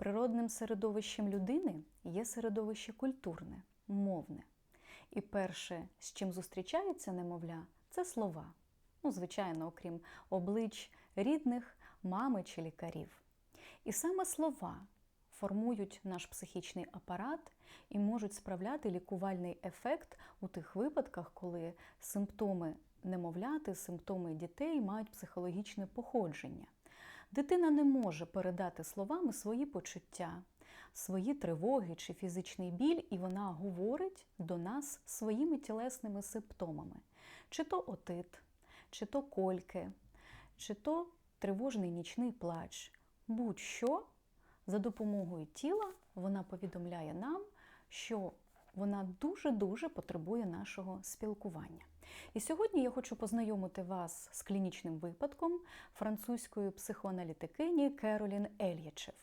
Природним середовищем людини є середовище культурне, мовне. І перше, з чим зустрічається немовля, це слова. Ну, звичайно, окрім облич рідних, мами чи лікарів. І саме слова формують наш психічний апарат і можуть справляти лікувальний ефект у тих випадках, коли симптоми немовляти, симптоми дітей мають психологічне походження. Дитина не може передати словами свої почуття, свої тривоги чи фізичний біль, і вона говорить до нас своїми тілесними симптомами: чи то отит, чи то кольки, чи то тривожний нічний плач. Будь-що за допомогою тіла вона повідомляє нам, що вона дуже-дуже потребує нашого спілкування. І сьогодні я хочу познайомити вас з клінічним випадком французької психоаналітикині Керолін Ельячев.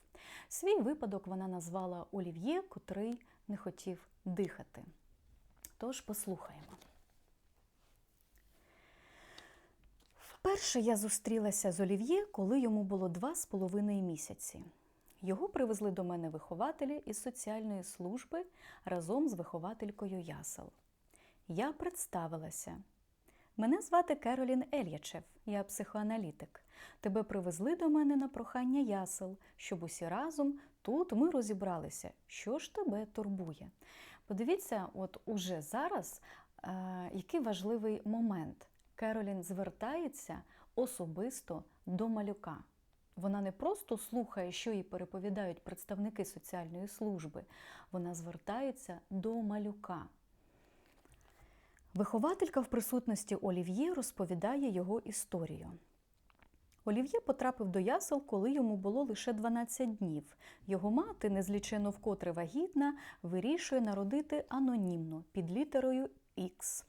Свій випадок вона назвала Олів'є, котрий не хотів дихати. Тож послухаємо. Вперше я зустрілася з Олів'є, коли йому було два з половиною місяці. Його привезли до мене вихователі із соціальної служби разом з вихователькою ясел. Я представилася. Мене звати Керолін Ельячев, я психоаналітик. Тебе привезли до мене на прохання ясел, щоб усі разом тут ми розібралися, що ж тебе турбує. Подивіться, от уже зараз е, який важливий момент. Керолін звертається особисто до малюка. Вона не просто слухає, що їй переповідають представники соціальної служби, вона звертається до малюка. Вихователька в присутності Олів'є розповідає його історію. Олів'є потрапив до ясел, коли йому було лише 12 днів. Його мати, незлічено вкотре вагітна, вирішує народити анонімно під літерою Х.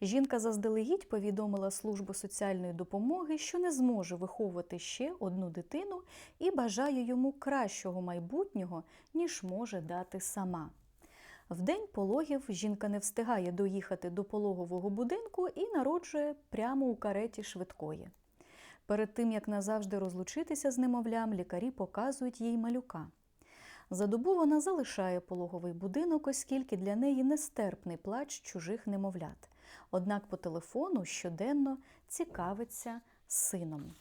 Жінка заздалегідь повідомила службу соціальної допомоги, що не зможе виховувати ще одну дитину і бажає йому кращого майбутнього, ніж може дати сама. В день пологів жінка не встигає доїхати до пологового будинку і народжує прямо у кареті швидкої. Перед тим, як назавжди розлучитися з немовлям, лікарі показують їй малюка. За добу вона залишає пологовий будинок, оскільки для неї нестерпний плач чужих немовлят. Однак по телефону щоденно цікавиться сином.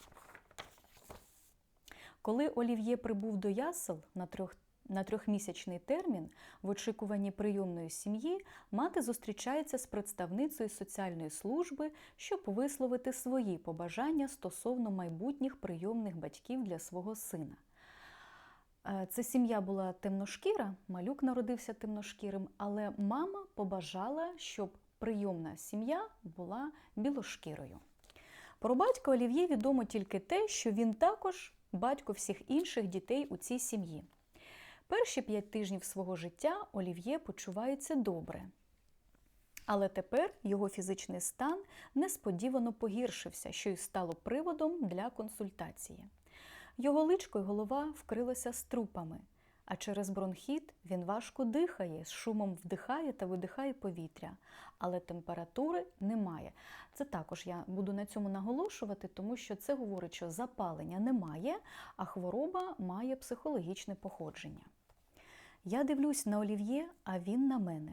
Коли Олів'є прибув до ясел на трьох на трьохмісячний термін в очікуванні прийомної сім'ї мати зустрічається з представницею соціальної служби, щоб висловити свої побажання стосовно майбутніх прийомних батьків для свого сина. Це сім'я була темношкіра, малюк народився темношкірим, але мама побажала, щоб прийомна сім'я була білошкірою. Про батька Олів'є відомо тільки те, що він також батько всіх інших дітей у цій сім'ї. Перші п'ять тижнів свого життя Олів'є почувається добре. Але тепер його фізичний стан несподівано погіршився, що й стало приводом для консультації. Його личко й голова вкрилися струпами, а через бронхіт він важко дихає, з шумом вдихає та видихає повітря, але температури немає. Це також я буду на цьому наголошувати, тому що це говорить, що запалення немає, а хвороба має психологічне походження. Я дивлюсь на Олів'є, а він на мене.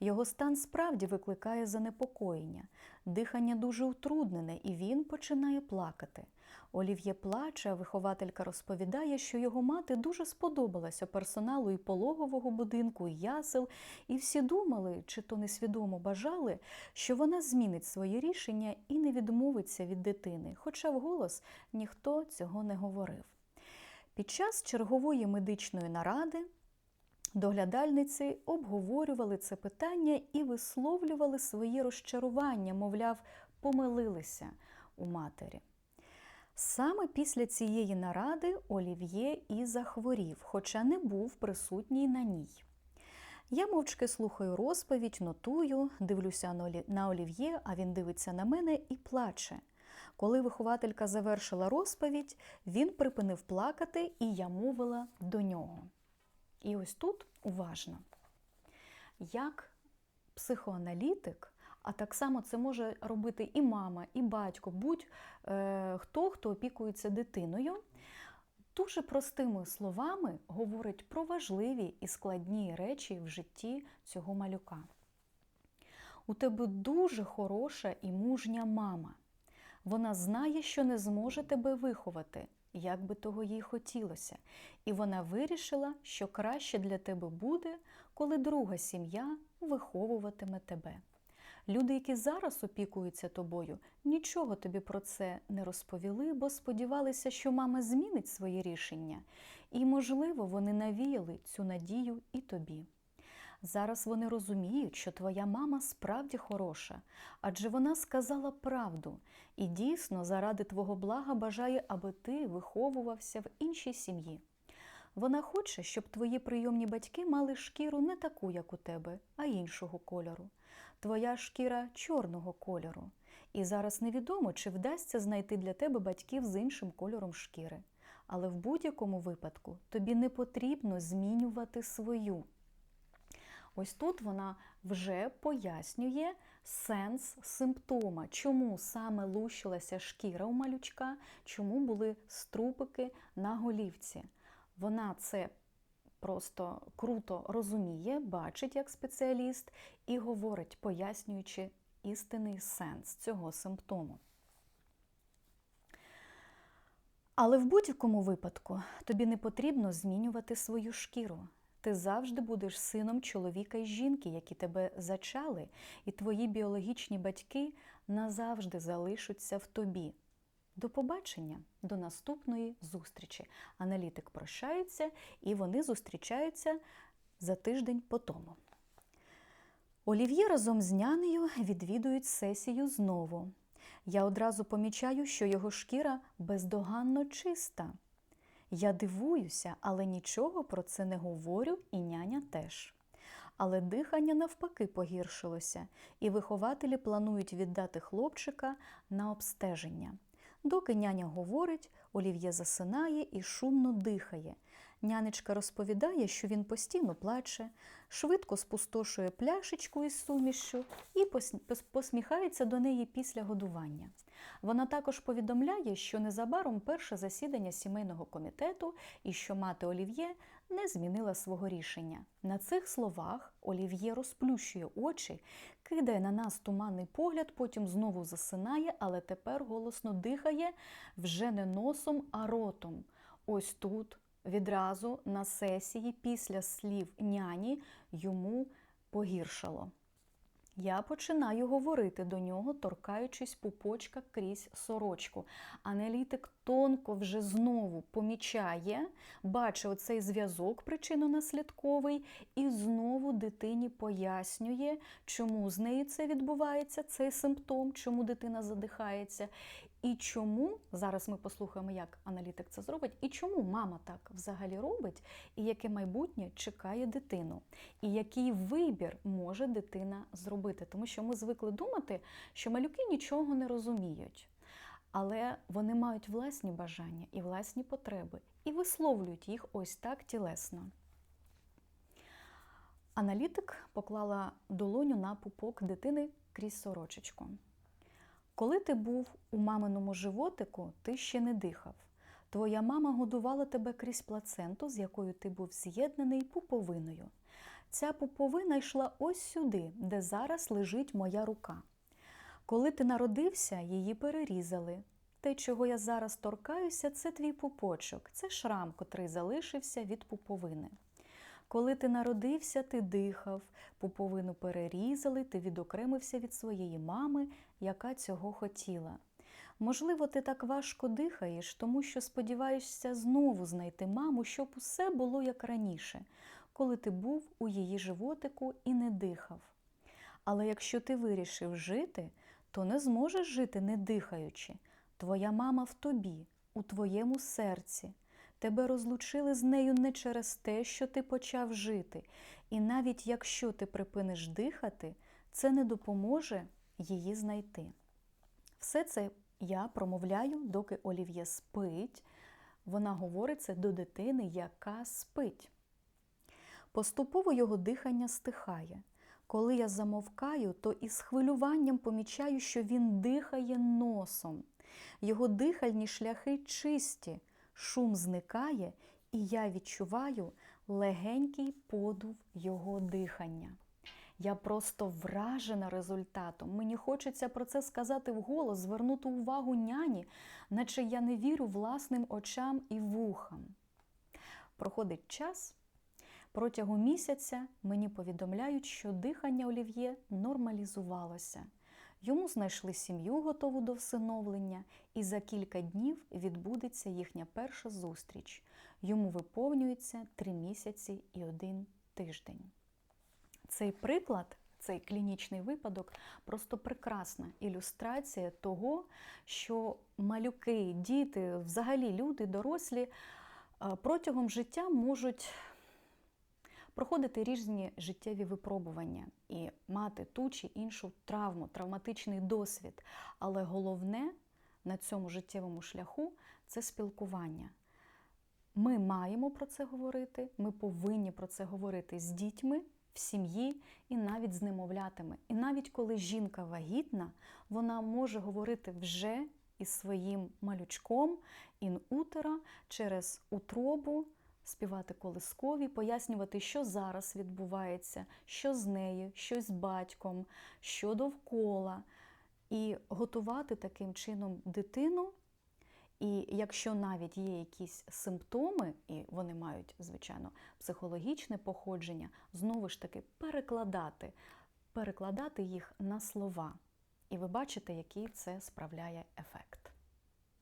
Його стан справді викликає занепокоєння, дихання дуже утруднене, і він починає плакати. Олів'є плаче, а вихователька розповідає, що його мати дуже сподобалася персоналу і пологового будинку, і ясел, і всі думали, чи то несвідомо бажали, що вона змінить своє рішення і не відмовиться від дитини, хоча вголос ніхто цього не говорив. Під час чергової медичної наради. Доглядальниці обговорювали це питання і висловлювали свої розчарування, мовляв, помилилися у матері. Саме після цієї наради Олів'є і захворів, хоча не був присутній на ній. Я мовчки слухаю розповідь, нотую, дивлюся на Олів'є, а він дивиться на мене і плаче. Коли вихователька завершила розповідь, він припинив плакати, і я мовила до нього. І ось тут уважно, як психоаналітик, а так само це може робити і мама, і батько, будь-хто, хто опікується дитиною, дуже простими словами говорить про важливі і складні речі в житті цього малюка. У тебе дуже хороша і мужня мама. Вона знає, що не зможе тебе виховати, як би того їй хотілося, і вона вирішила, що краще для тебе буде, коли друга сім'я виховуватиме тебе. Люди, які зараз опікуються тобою, нічого тобі про це не розповіли, бо сподівалися, що мама змінить своє рішення, і, можливо, вони навіяли цю надію і тобі. Зараз вони розуміють, що твоя мама справді хороша, адже вона сказала правду і дійсно заради твого блага бажає, аби ти виховувався в іншій сім'ї. Вона хоче, щоб твої прийомні батьки мали шкіру не таку, як у тебе, а іншого кольору. Твоя шкіра чорного кольору. І зараз невідомо, чи вдасться знайти для тебе батьків з іншим кольором шкіри. Але в будь-якому випадку тобі не потрібно змінювати свою. Ось тут вона вже пояснює сенс симптома, чому саме лущилася шкіра у малючка, чому були струпики на голівці. Вона це просто круто розуміє, бачить як спеціаліст і говорить, пояснюючи істинний сенс цього симптому. Але в будь-якому випадку тобі не потрібно змінювати свою шкіру. Ти завжди будеш сином чоловіка і жінки, які тебе зачали, і твої біологічні батьки назавжди залишаться в тобі. До побачення, до наступної зустрічі. Аналітик прощається, і вони зустрічаються за тиждень по тому. Олів'є разом з нянею відвідують сесію знову. Я одразу помічаю, що його шкіра бездоганно чиста. Я дивуюся, але нічого про це не говорю, і няня теж. Але дихання навпаки погіршилося, і вихователі планують віддати хлопчика на обстеження. Доки няня говорить, Олів'є засинає і шумно дихає. Нянечка розповідає, що він постійно плаче, швидко спустошує пляшечку із сумішю і посміхається до неї після годування. Вона також повідомляє, що незабаром перше засідання сімейного комітету і що мати Олів'є не змінила свого рішення. На цих словах Олів'є розплющує очі, кидає на нас туманний погляд, потім знову засинає, але тепер голосно дихає вже не носом, а ротом. Ось тут відразу на сесії після слів няні йому погіршало. Я починаю говорити до нього, торкаючись пупочка крізь сорочку. Аналітик тонко вже знову помічає, бачить оцей зв'язок причинно-наслідковий, і знову дитині пояснює, чому з нею це відбувається, цей симптом, чому дитина задихається. І чому зараз ми послухаємо, як аналітик це зробить, і чому мама так взагалі робить, і яке майбутнє чекає дитину, і який вибір може дитина зробити. Тому що ми звикли думати, що малюки нічого не розуміють, але вони мають власні бажання і власні потреби, і висловлюють їх ось так тілесно. Аналітик поклала долоню на пупок дитини крізь сорочечку. Коли ти був у маминому животику, ти ще не дихав. Твоя мама годувала тебе крізь плаценту, з якою ти був з'єднаний пуповиною. Ця пуповина йшла ось сюди, де зараз лежить моя рука. Коли ти народився, її перерізали. Те, чого я зараз торкаюся, це твій пупочок, це шрам, котрий залишився від пуповини. Коли ти народився, ти дихав, пуповину перерізали, ти відокремився від своєї мами, яка цього хотіла. Можливо, ти так важко дихаєш, тому що сподіваєшся знову знайти маму, щоб усе було як раніше, коли ти був у її животику і не дихав. Але якщо ти вирішив жити, то не зможеш жити не дихаючи. Твоя мама в тобі, у твоєму серці. Тебе розлучили з нею не через те, що ти почав жити. І навіть якщо ти припиниш дихати, це не допоможе її знайти. Все це я промовляю, доки Олів'є спить. Вона говорить це до дитини, яка спить. Поступово його дихання стихає. Коли я замовкаю, то із хвилюванням помічаю, що він дихає носом. Його дихальні шляхи чисті, шум зникає, і я відчуваю легенький подув його дихання. Я просто вражена результатом. Мені хочеться про це сказати вголос, звернути увагу няні, наче я не вірю власним очам і вухам. Проходить час. Протягом місяця мені повідомляють, що дихання Олів'є нормалізувалося. Йому знайшли сім'ю, готову до всиновлення, і за кілька днів відбудеться їхня перша зустріч. Йому виповнюється три місяці і один тиждень. Цей приклад, цей клінічний випадок просто прекрасна ілюстрація того, що малюки, діти, взагалі люди, дорослі протягом життя можуть проходити різні життєві випробування і мати ту чи іншу травму, травматичний досвід. Але головне на цьому життєвому шляху це спілкування. Ми маємо про це говорити, ми повинні про це говорити з дітьми, в сім'ї і навіть з немовлятами. І навіть коли жінка вагітна, вона може говорити вже із своїм малючком ін утера через утробу, співати колискові, пояснювати, що зараз відбувається, що з нею, що з батьком, що довкола, і готувати таким чином дитину. І якщо навіть є якісь симптоми, і вони мають, звичайно, психологічне походження, знову ж таки перекладати, перекладати їх на слова. І ви бачите, який це справляє ефект.